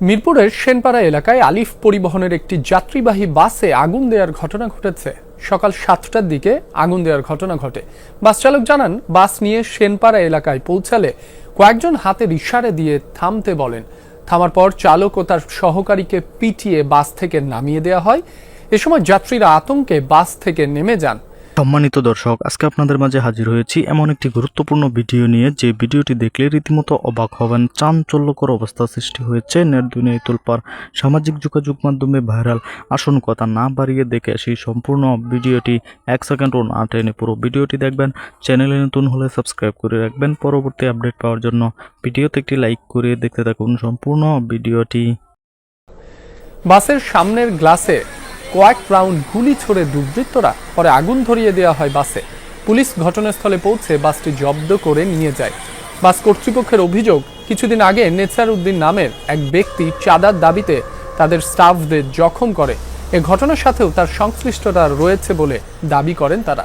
মিরপুরের সেনপাড়া এলাকায় আলিফ পরিবহনের একটি যাত্রীবাহী বাসে আগুন দেওয়ার ঘটনা ঘটেছে। সকাল সাতটার দিকে আগুন দেওয়ার ঘটনা ঘটে। বাস চালক জানান, বাস নিয়ে সেনপাড়া এলাকায় পৌঁছালে কয়েকজন হাতের ইশারে দিয়ে থামতে বলেন। থামার পর চালক ও তার সহকারীকে পিটিয়ে বাস থেকে নামিয়ে দেওয়া হয়। এ সময় যাত্রীরা আতঙ্কে বাস থেকে নেমে যান। সম্মানিত দর্শক, আজকে আপনাদের মাঝে হাজির হয়েছি এমন একটি গুরুত্বপূর্ণ ভিডিও নিয়ে। যে ভিডিওটি দেখলে রীতিমতো অবাক হবেন, চাঞ্চল্যকর অবস্থা সৃষ্টি হয়েছে নেট দুনিয়ায় তোলপার সামাজিক যোগাযোগ মাধ্যমে ভাইরাল। আসন কথা না বাড়িয়ে দেখে সেই সম্পূর্ণ ভিডিওটি। এক সেকেন্ডও না টেনে পুরো ভিডিওটি দেখবেন। চ্যানেলে নতুন হলে সাবস্ক্রাইব করে রাখবেন। পরবর্তী আপডেট পাওয়ার জন্য ভিডিওতে একটি লাইক করে দেখতে থাকুন সম্পূর্ণ ভিডিওটি। বাসের সামনের গ্লাসে কয়েক রাউন্ড গুলি ছড়ে দুর্বৃত্তরা পরে আগুন ধরিয়ে দেওয়া হয় বাসে। পুলিশ ঘটনাস্থলে পৌঁছে বাসটি জব্দ করে নিয়ে যায়। বাস কর্তৃপক্ষের অভিযোগ, কিছুদিন আগে নেচার উদ্দিন নামের এক ব্যক্তি চাঁদার দাবিতে তাদের স্টাফদের জখম করে। এ ঘটনার সাথেও তার সংশ্লিষ্টতা রয়েছে বলে দাবি করেন তারা।